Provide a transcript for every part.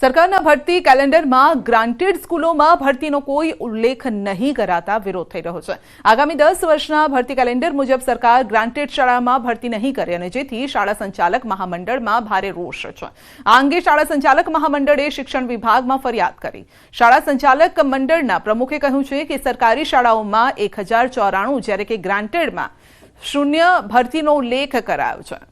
સરકારના ભરતી કેલેન્ડરમાં ગ્રાન્ટેડ સ્કૂલોમાં ભરતીનો કોઈ ઉલ્લેખ નહીં કરાતા વિરોધ થઈ રહ્યો છે. આગામી દસ વર્ષના ભરતી કેલેન્ડર મુજબ સરકાર ગ્રાન્ટેડ શાળામાં ભરતી નહીં કરે અને જેથી શાળા સંચાલક મહામંડળમાં ભારે રોષ છે. આ અંગે શાળા સંચાલક મહામંડળે શિક્ષણ વિભાગમાં ફરિયાદ કરી. શાળા સંચાલક મંડળના પ્રમુખે કહ્યું છે કે સરકારી શાળાઓમાં એક હજાર ચોરાણું જ્યારે કે ગ્રાન્ટેડમાં શૂન્ય ભરતીનો ઉલ્લેખ કરાયો છે.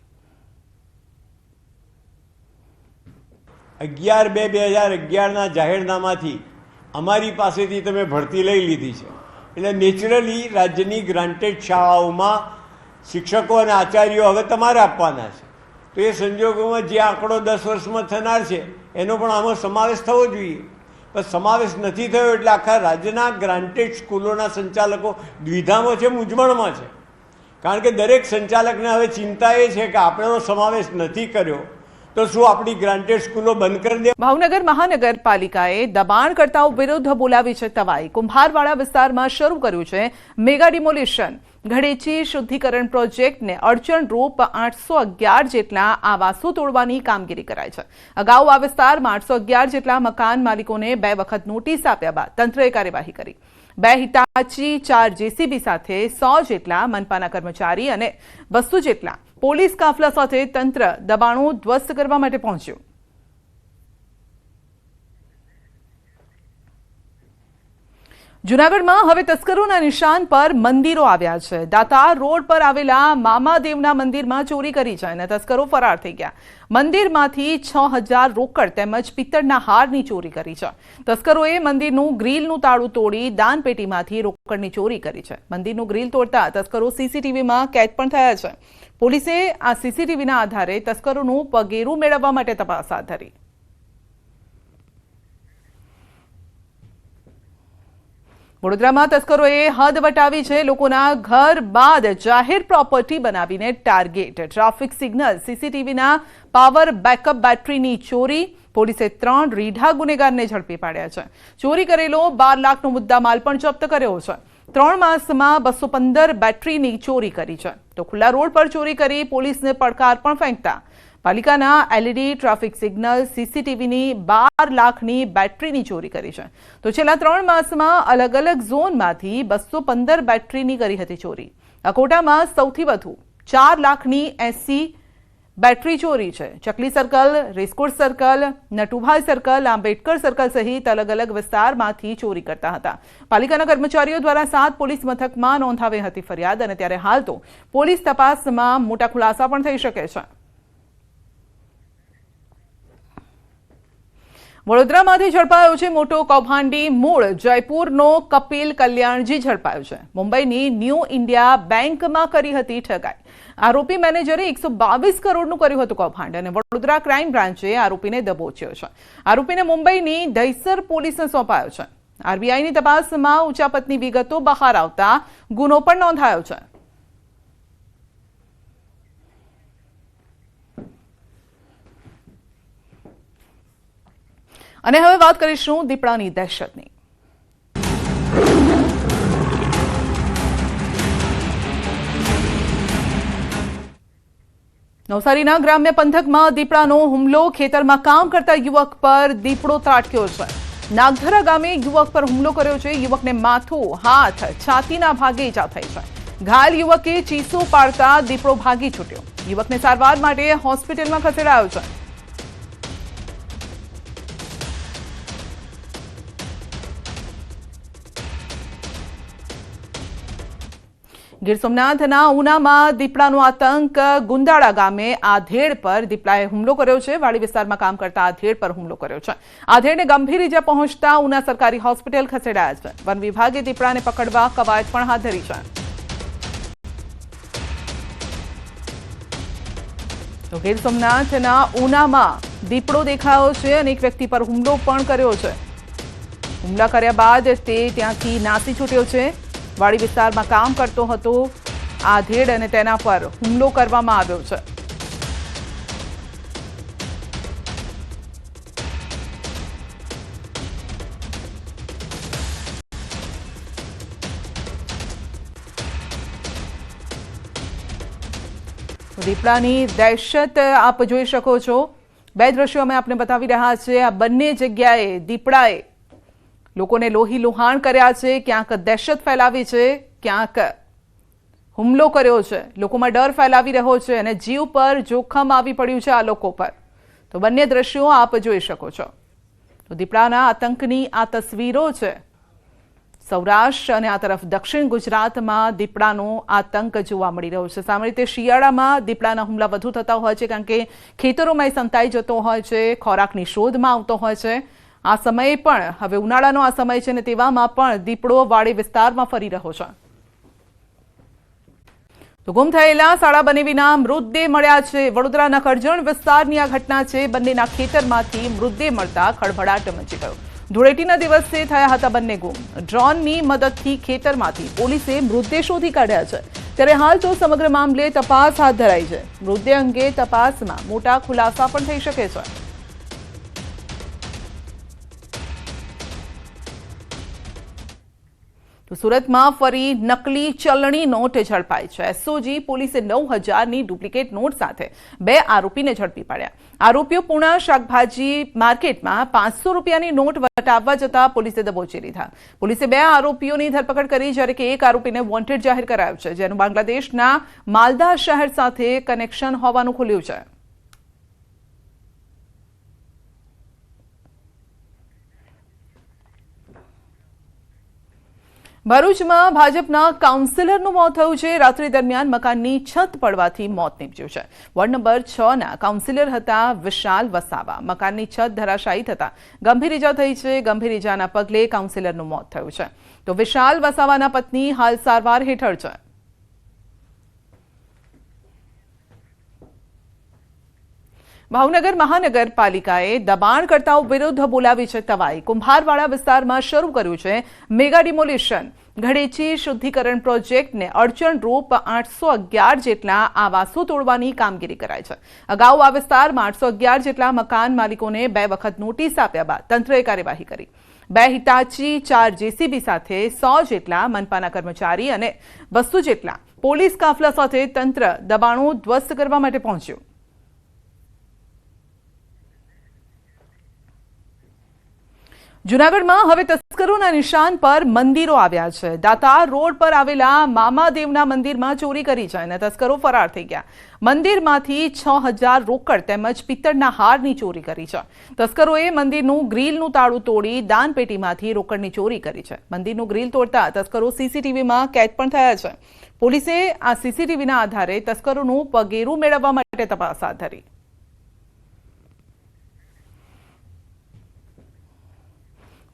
અગિયાર બે બે હજાર અગિયારના જાહેરનામાથી અમારી પાસેથી તમે ભરતી લઈ લીધી છે. એટલે નેચરલી રાજ્યની ગ્રાન્ટેડ શાળાઓમાં શિક્ષકો અને આચાર્યો હવે તમારે આપવાના છે. તો એ સંજોગોમાં જે આંકડો દસ વર્ષમાં થનાર છે, એનો પણ આમાં સમાવેશ થવો જોઈએ. પણ સમાવેશ નથી થયો એટલે આખા રાજ્યના ગ્રાન્ટેડ સ્કૂલોના સંચાલકો દ્વિધામાં છે, મૂંઝવણમાં છે. કારણ કે દરેક સંચાલકને હવે ચિંતા એ છે કે આપણેનો સમાવેશ નથી કર્યો. તો શું આપણી ગ્રાન્ટેડ સ્કૂલો બંધ કરી દે? ભાવનગર મહાનગરપાલિકાએ દબાણકર્તાઓ વિરુદ્ધ બોલાવી છે તવાઈ. કુંભારવાડા વિસ્તારમાં શરૂ કર્યું છે મેગા ડિમોલિશન. ઘડેચી શુદ્ધિકરણ પ્રોજેક્ટને અડચણરૂપ આઠસો અગિયાર જેટલા આવાસો તોડવાની કામગીરી કરાઈ છે. અગાઉ આ વિસ્તારમાં આઠસો અગિયાર જેટલા મકાન માલિકોને બે વખત નોટિસ આપ્યા બાદ તંત્રએ કાર્યવાહી કરી. બે હિટાચી ચાર જેસીબી સાથે સો જેટલા મનપાના કર્મચારી અને બસો જેટલા પોલીસ કાફલા સાથે તંત્ર દબાણો ધ્વસ્ત કરવા માટે પહોંચ્યું. જુનાગઢમાં હવે તસ્કરોના નિશાન પર મંદિરો આવ્યા છે. દાતાર રોડ પર આવેલા મામાદેવના મંદિરમાં ચોરી કરી છે અને તસ્કરો ફરાર થઈ ગયા. મંદિરમાંથી છ હજાર રોકડ તેમજ પિત્તળના હારની ચોરી કરી છે. તસ્કરોએ મંદિરનું ગ્રીલનું તાળું તોડી દાનપેટીમાંથી રોકડની ચોરી કરી છે. મંદિરનું ગ્રીલ તોડતા તસ્કરો સીસીટીવીમાં કેદ પણ થયા છે. પોલીસે આ સીસીટીવીના આધારે તસ્કરોનું પગેરું મેળવવા માટે તપાસ હાથ ધરી. વડોદરામાં તસ્કરોએ હદ વટાવી છે લોકોના ઘર બાદ જાહેર પ્રોપર્ટી બનાવીને ટાર્ગેટ. ટ્રાફિક સિગ્નલ, સીસીટીવીના પાવર બેકઅપ બેટરીની ચોરી, પોલીસે ત્રણ રીઢા ગુનેગારને ઝડપી પાડ્યા છે. ચોરી કરેલો બાર લાખનો મુદ્દામાલ પણ જપ્ત કર્યો છે. ત્રણ માસમાં બસો પંદર બેટરીની ચોરી કરી છે. તો ખુલ્લા રોડ પર ચોરી કરી પોલીસને પડકાર પણ ફેંકતા પાલિકાના એલઈડી ટ્રાફિક સિગ્નલ સીસીટીવીની બાર લાખની બેટરીની ચોરી કરી છે. તો છેલ્લા ત્રણ માસમાં અલગ અલગ ઝોનમાંથી બસો પંદર બેટરીની કરી હતી ચોરી. અકોટામાં સૌથી વધુ ચાર લાખની એસી બેટરી ચોરી છે. Chakli circle racecourse circle Natubhai circle Ambedkar circle સહિત અલગ અલગ વિસ્તારમાંથી ચોરી કરતા હતા. પાલિકાના કર્મચારીઓ દ્વારા સાત પોલીસ મથકમાં નોંધાવી હતી ફરિયાદ અને ત્યારે હાલ તો પોલીસ તપાસમાં મોટા ખુલાસા પણ થઈ શકે છે. વડોદરામાંથી ઝડપાયો છે મોટો કૌભાંડી મૂળ. જયપુરનો કપિલ કલ્યાણજી ઝડપાયો છે. મુંબઈની ન્યૂ ઇન્ડિયા બેંકમાં કરી હતી ઠગાઈ. આરોપી મેનેજરે એકસો બાવીસ કરોડનું કર્યું હતું કૌભાંડ અને વડોદરા ક્રાઇમ બ્રાન્ચે આરોપીને દબોચ્યો છે. આરોપીને મુંબઈની દહીસર પોલીસને સોંપાયો છે. આરબીઆઈની તપાસમાં ઉચાપતની વિગતો બહાર આવતા ગુનો પણ નોંધાયો છે. અને હવે વાત કરીશું દીપડાની દહેશતની. નવસારીના ગ્રામ્ય પંથકમાં દીપડાનો હુમલો, ખેતરમાં કામ કરતા યુવક પર દીપડો ત્રાટક્યો છે. નાગધરા ગામે યુવક પર હુમલો કર્યો છે. યુવકને માથું, હાથ છાતીના ભાગે ઈજા થઈ છે. ઘાયલ યુવકે ચીસો પાડતા દીપડો ભાગી છૂટ્યો. યુવકને સારવાર માટે હોસ્પિટલમાં ખસેડાયો છે. ગીર સોમનાથના ઉનામાં દીપડાનો આતંક ગુંદાળા ગામે આધેડ પર દીપડાએ હુમલો કર્યો છે. વાડી વિસ્તારમાં કામ કરતા આધેડ પર હુમલો કર્યો છે. આધેડને ગંભીર ઇજા પહોંચતા ઉના સરકારી હોસ્પિટલ ખસેડાયા છે. વન વિભાગે દીપડાને પકડવા કવાયત પણ હાથ ધરી છે. તો ગીર સોમનાથના ઉનામાં દીપડો દેખાયો છે. અને એક વ્યક્તિ પર હુમલો પણ કર્યો છે. હુમલા કર્યા બાદ તે ત્યાંથી નાસી છૂટ્યો છે. વાડી વિસ્તારમાં કામ કરતો હતો. આધેડ અને તેના પર હુમલો કરવામાં આવ્યો છે. દીપડાની દહેશત આપ જોઈ શકો છો. બે દ્રશ્યો અમે આપને બતાવી રહ્યા છે આ બંને જગ્યાએ દીપડાએ લોકોને લોહી લુહાણ કર્યા છે, ક્યાંક દહેશત ફેલાવી છે, ક્યાંક હુમલો કર્યો છે. લોકોમાં ડર ફેલાવી રહ્યો છે અને જીવ પર જોખમ આવી પડ્યું છે આ લોકો પર. તો બંને દ્રશ્યો આપ જોઈ શકો છો. તો દીપડાના આતંકની આ તસવીરો છે. સૌરાષ્ટ્ર અને આ તરફ દક્ષિણ ગુજરાતમાં દીપડાનો આતંક જોવા મળી રહ્યો છે. સામાન્ય રીતે શિયાળામાં દીપડાના હુમલા વધુ થતા હોય છે, કારણ કે ખેતરોમાં સંતાઈ જતો હોય છે, ખોરાકની શોધમાં આવતો હોય છે. આ સમયે પણ હવે ઉનાળાનો આ સમય છે ને તેવામાં પણ દીપડો વાડી વિસ્તારમાં ફરી રહ્યો છે. તો ગુમ થયેલા શાળા બનેવીના મૃતદેહ મળ્યા છે. વડોદરાના કરજણ વિસ્તારની આ ઘટના છે. બંનેના ખેતરમાંથી મૃતદેહ મળતા ખળભળાટ મચી ગયો. ધૂળેટીના દિવસે થયા હતા બંને ગુમ. ડ્રોનની મદદથી ખેતરમાંથી પોલીસે મૃતદેહ શોધી કાઢ્યા છે. ત્યારે હાલ તો સમગ્ર મામલે તપાસ હાથ ધરાઈ છે. મૃતદેહ અંગે તપાસમાં મોટા ખુલાસા પણ થઈ શકે છે. તો સુરતમાં ફરી નકલી ચલણી નોટ ઝડપાઈ છે. એસઓજી પોલીસે નવ હજારની ડુપ્લિકેટ નોટ સાથે બે આરોપીને ઝડપી પાડ્યા. આરોપીઓ પૂર્ણ શાકભાજી માર્કેટમાં પાંચસો રૂપિયાની નોટ વટાવવા જતા પોલીસે દબોચી લીધા. પોલીસે બે આરોપીઓની ધરપકડ કરી, જ્યારે કે એક આરોપીને વોન્ટેડ જાહેર કરાયો છે, જેનું બાંગ્લાદેશના માલદા શહેર સાથે કનેક્શન હોવાનું ખુલ્યું છે. ભરૂચમાં ભાજપના કાઉન્સિલરનું મોત થયું છે. રાત્રિ દરમિયાન મકાનની છત પડવાથી મોત નીપજ્યું છે. વોર્ડ નંબર છ ના કાઉન્સિલર હતા વિશાલ વસાવા. મકાનની છત ધરાશાયી થતા ગંભીર ઇજા થઈ છે. ગંભીર ઇજાના પગલે કાઉન્સિલરનું મોત થયું છે. તો વિશાલ વસાવાના પત્ની હાલ સારવાર હેઠળ છે. ભાવનગર મહાનગરપાલિકાએ દબાણકર્તાઓ વિરુદ્ધ બોલાવી છે તવાઈ. કુંભારવાડા વિસ્તારમાં શરૂ કર્યું છે મેગા ડિમોલિશન. ઘડેચી શુદ્ધિકરણ પ્રોજેક્ટને અડચણરૂપ આઠસો અગિયાર જેટલા આવાસો તોડવાની કામગીરી કરાય છે. અગાઉ આ વિસ્તારમાં આઠસો અગિયાર જેટલા મકાન માલિકોને બે વખત નોટિસ આપ્યા બાદ તંત્રએ કાર્યવાહી કરી. બે હિટાચી, ચાર જેસીબી સાથે સો જેટલા મનપાના કર્મચારી અને બસો જેટલા પોલીસ કાફલા સાથે તંત્ર દબાણો ધ્વસ્ત કરવા માટે પહોંચ્યું. જુનાગઢમાં હવે તસ્કરોના નિશાન પર મંદિરો આવ્યા છે. દાતાર રોડ પર આવેલા મામાદેવના મંદિરમાં ચોરી કરી છે અને તસ્કરો ફરાર થઈ ગયા. મંદિરમાંથી છ હજાર રોકડ તેમજ પિત્તળના હારની ચોરી કરી છે. તસ્કરોએ મંદિરનું ગ્રીલનું તાળું તોડી દાનપેટીમાંથી રોકડની ચોરી કરી છે. મંદિરનું ગ્રીલ તોડતા તસ્કરો સીસીટીવીમાં કેદ પણ થયા છે. પોલીસે આ સીસીટીવીના આધારે તસ્કરોનું પગેરું મેળવવા માટે તપાસ હાથ ધરી.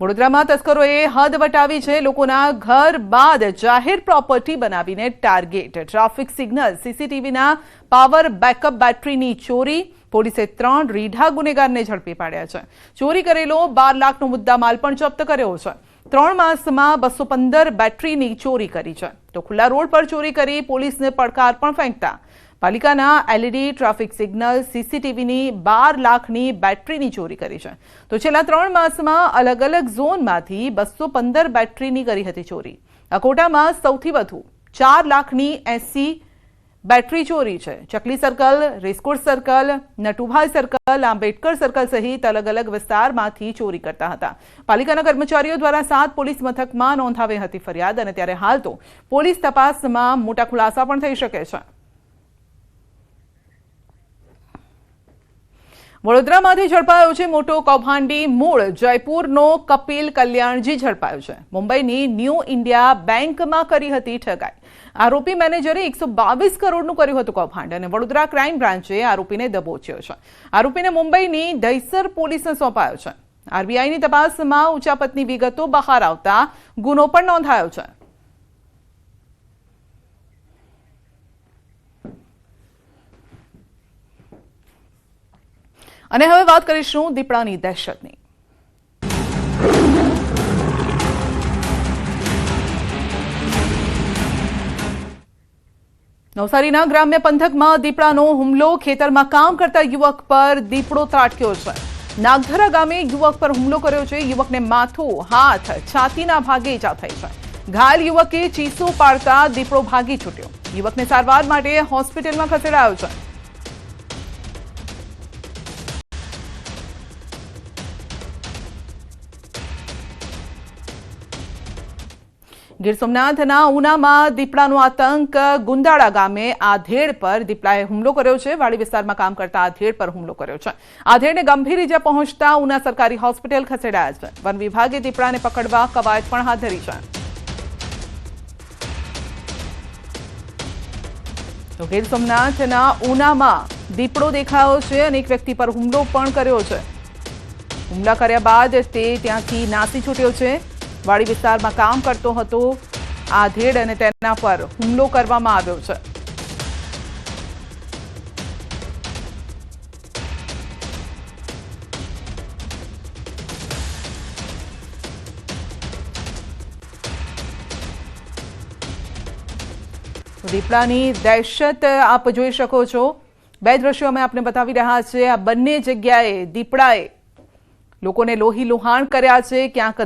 વડોદરામાં તસ્કરોએ હદ વટાવી છે લોકોના ઘર બાદ જાહેર પ્રોપર્ટી બનાવીને ટાર્ગેટ. ટ્રાફિક સિગ્નલ, સીસીટીવીના પાવર બેકઅપ બેટરીની ચોરી, પોલીસે ત્રણ રીઢા ગુનેગારને ઝડપી પાડ્યા છે. ચોરી કરેલો બાર લાખનો મુદ્દામાલ પણ જપ્ત કર્યો છે. ત્રણ માસમાં બસો પંદર બેટરીની ચોરી કરી છે. તો ખુલ્લા રોડ પર ચોરી કરી પોલીસને પડકાર પણ ફેંકતા પાલિકાના એલઈડી ટ્રાફિક સિગ્નલ સીસીટીવીની બાર લાખની બેટરીની ચોરી કરી છે. તો છેલ્લા ત્રણ માસમાં અલગ અલગ ઝોનમાંથી બસો પંદર બેટરીની કરી હતી ચોરી. અકોટામાં સૌથી વધુ ચાર લાખની એસી બેટરી ચોરી છે. Chakli circle racecourse circle Natubhai circle Ambedkar circle સહિત અલગ અલગ વિસ્તારમાંથી ચોરી કરતા હતા. પાલિકાના કર્મચારીઓ દ્વારા સાત પોલીસ મથકમાં નોંધાવી હતી ફરિયાદ અને ત્યારે હાલ તો પોલીસ તપાસમાં મોટા ખુલાસા પણ થઈ શકે છે. વડોદરામાંથી ઝડપાયો છે મોટો કૌભાંડી મૂળ. જયપુરનો કપિલ કલ્યાણજી ઝડપાયો છે. મુંબઈની ન્યૂ ઇન્ડિયા બેંકમાં કરી હતી ઠગાઈ. આરોપી મેનેજરે એકસો બાવીસ કરોડનું કર્યું હતું કૌભાંડ અને વડોદરા ક્રાઇમ બ્રાન્ચે આરોપીને દબોચ્યો છે. આરોપીને મુંબઈની દહીસર પોલીસને સોંપાયો છે. આરબીઆઈની તપાસમાં ઉચાપતની વિગતો બહાર આવતા ગુનો પણ નોંધાયો છે. અને હવે વાત કરીશું દીપડાની દહેશતની. નવસારીના ગ્રામ્ય પંથકમાં દીપડાનો હુમલો, ખેતરમાં કામ કરતા યુવક પર દીપડો ત્રાટક્યો છે. નાગધરા ગામે યુવક પર હુમલો કર્યો છે. યુવકને માથું, હાથ છાતીના ભાગે ઈજા થઈ છે. ઘાયલ યુવકે ચીસો પાડતા દીપડો ભાગી છૂટ્યો. યુવકને સારવાર માટે હોસ્પિટલમાં ખસેડાયો છે. ગીર સોમનાથના ઉનામાં દીપડાનો આતંક ગુંદાળા ગામે આધેડ પર દીપડાએ હુમલો કર્યો છે. વાડી વિસ્તારમાં કામ કરતા આધેડ પર હુમલો કર્યો છે. આધેડને ગંભીર ઇજા પહોંચતા ઉના સરકારી હોસ્પિટલ ખસેડાયા છે. વન વિભાગે દીપડાને પકડવા કવાયત પણ હાથ ધરી છે. તો ગીર સોમનાથના ઉનામાં દીપડો દેખાયો છે. અને એક વ્યક્તિ પર હુમલો પણ કર્યો છે. હુમલા કર્યા બાદ તે ત્યાંથી નાસી છૂટ્યો છે. વાડી વિસ્તારમાં કામ કરતો હતો. આધેડ અને તેના પર હુમલો કરવામાં આવ્યો છે. દીપડાની દહેશત આપ જોઈ શકો છો. બે દ્રશ્યો અમે આપને બતાવી રહ્યા છે આ બંને જગ્યાએ દીપડાએ લોકોને લોહી લુહાણ કર્યા છે. ક્યાંક